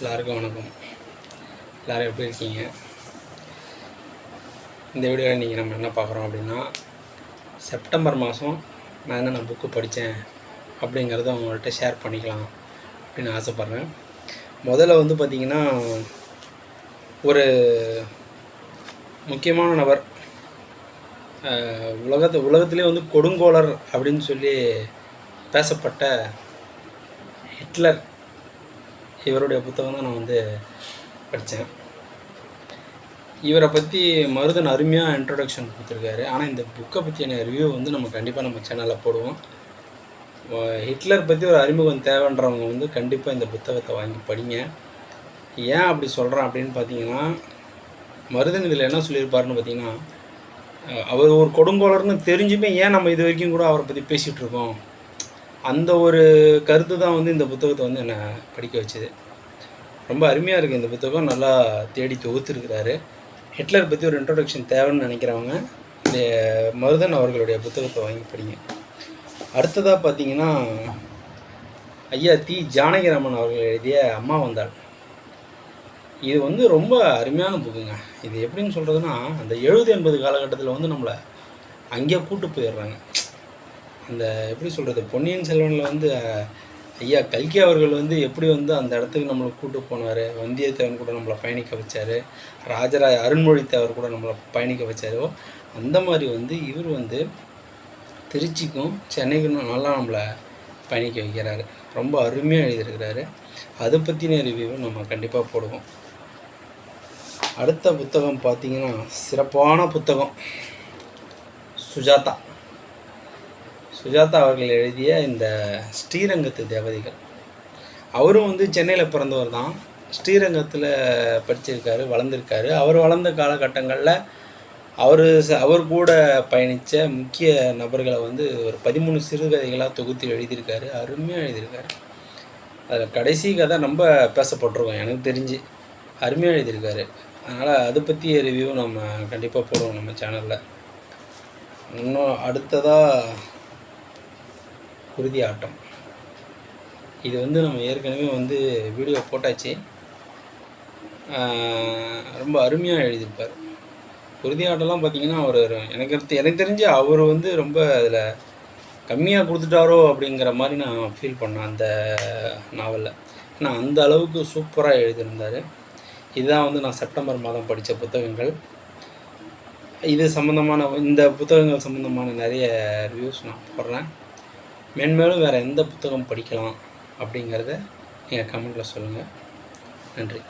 எல்லாருக்கும் வணக்கம். எல்லோரும் எப்படி இருக்கீங்க? இந்த வீடியோவில் நீங்கள் நம்ம என்ன பார்க்குறோம் அப்படின்னா செப்டம்பர் மாதம் நான் என்ன நான் புக்கு படித்தேன் அப்படிங்கிறத அவங்கள்ட்ட ஷேர் பண்ணிக்கலாம் அப்படின்னு ஆசைப்பட்றேன். முதல்ல வந்து பார்த்திங்கன்னா ஒரு முக்கியமான நபர் உலகத்து உலகத்திலே வந்து கொடுங்கோலர் அப்படின்னு சொல்லி பேசப்பட்ட ஹிட்லர் இவருடைய புத்தகம் தான் நான் வந்து படித்தேன். இவரை பற்றி மருதன் அருமையாக இன்ட்ரொடக்ஷன் கொடுத்துருக்காரு. ஆனால் இந்த புக்கை பற்றியான ரிவ்யூ வந்து நம்ம கண்டிப்பாக நம்ம சேனலில் போடுவோம். ஹிட்லர் பற்றி ஒரு அறிமுகம் தேவைன்றவங்க வந்து கண்டிப்பாக இந்த புத்தகத்தை வாங்கி படிங்க. ஏன் அப்படி சொல்கிறேன் அப்படின்னு பார்த்தீங்கன்னா மருதன் இதில் என்ன சொல்லியிருப்பாருன்னு பார்த்தீங்கன்னா அவர் ஒரு கொடுங்கோலர்னு தெரிஞ்சுமே ஏன் நம்ம இது வரைக்கும் கூட அவரை பற்றி பேசிகிட்டு இருக்கோம்? அந்த ஒரு கருத்து தான் வந்து இந்த புத்தகத்தை வந்து என்னை படிக்க வச்சுது. ரொம்ப அருமையாக இருக்குது இந்த புத்தகம். நல்லா தேடி தொகுத்துருக்கிறாரு. ஹிட்லர் பற்றி ஒரு இன்ட்ரொடக்ஷன் தேவைன்னு நினைக்கிறவங்க இந்த மருதன் அவர்களுடைய புத்தகத்தை வாங்கி படிங்க. அடுத்ததாக பார்த்தீங்கன்னா ஐயா தி ஜானகிராமன் அவர்கள் எழுதிய அம்மா வந்தாள். இது வந்து ரொம்ப அருமையான புக்குங்க. இது எப்படின்னு சொல்கிறதுனா அந்த எழுபது எண்பது காலகட்டத்தில் வந்து நம்மளை அங்கேயே கூட்டு போயிடுறாங்க. அந்த எப்படி சொல்கிறது பொன்னியின் செல்வனில் வந்து ஐயா கல்கி அவர்கள் வந்து எப்படி வந்து அந்த இடத்துக்கு நம்மளை கூட்டு போனார்? வந்தியத்தேவன் கூட நம்மளை பயணிக்க வச்சார். ராஜராஜ அருண்மொழித்தேவர் கூட நம்மளை பயணிக்க வச்சாரோ. அந்த மாதிரி வந்து இவர் வந்து திருச்சிக்கும் சென்னைக்கும் நல்லா நம்மளை பயணிக்க வைக்கிறாரு. ரொம்ப அருமையாக எழுதியிருக்கிறாரு. அதை பற்றின ரிவ்யூவை நம்ம கண்டிப்பாக போடுவோம். அடுத்த புத்தகம் பார்த்தீங்கன்னா சிறப்பான புத்தகம். சுஜாதா. சுஜாதா அவர்கள் எழுதிய இந்த ஸ்ரீரங்கத்து தேவதைகள். அவரும் வந்து சென்னையில் பிறந்தவர் தான். ஸ்ரீரங்கத்தில் படிச்சிருக்காரு வளர்ந்துருக்காரு. அவர் வளர்ந்த காலகட்டங்களில் அவர் அவர் கூட பயணித்த முக்கிய நபர்களை வந்து ஒரு பதிமூணு சிறுகதைகளாக தொகுத்து எழுதியிருக்காரு அருமையாக எழுதியிருக்காரு. அதில் கடைசி கதை ரொம்ப பேசப்பட்டிருக்கோம் எனக்கு தெரிஞ்சு. அருமையாக எழுதியிருக்காரு. அதனால் அதை பற்றிய ரிவ்யூ நம்ம கண்டிப்பாக போடுவோம் நம்ம சேனலில் இன்னும் அடுத்ததாக குருதி ஆட்டம் இது வந்து நம்ம ஏற்கனவே வந்து வீடியோ போட்டாச்சு. ரொம்ப அருமையாக எழுதியிருப்பார். குருதி ஆட்டம்லாம் பார்த்தீங்கன்னா அவர் எனக்கு எனக்கு தெரிஞ்சு அவர் வந்து ரொம்ப அதில் கம்மியாக கொடுத்துட்டாரோ அப்படிங்கிற மாதிரி நான் ஃபீல் பண்ணேன் அந்த நாவலில் ஏன்னா அந்த அளவுக்கு சூப்பராக எழுதியிருந்தார். இதுதான் வந்து நான் செப்டம்பர் மாதம் படித்த புத்தகங்கள். இது சம்மந்தமான இந்த புத்தகங்கள் சம்மந்தமான நிறைய ரிவ்யூஸ் நான் போடுறேன். மென்மேலும் வேறு எந்த புத்தகம் படிக்கலாம் அப்படிங்கிறத நீங்கள் கமெண்ட்டில் சொல்லுங்கள் நன்றி.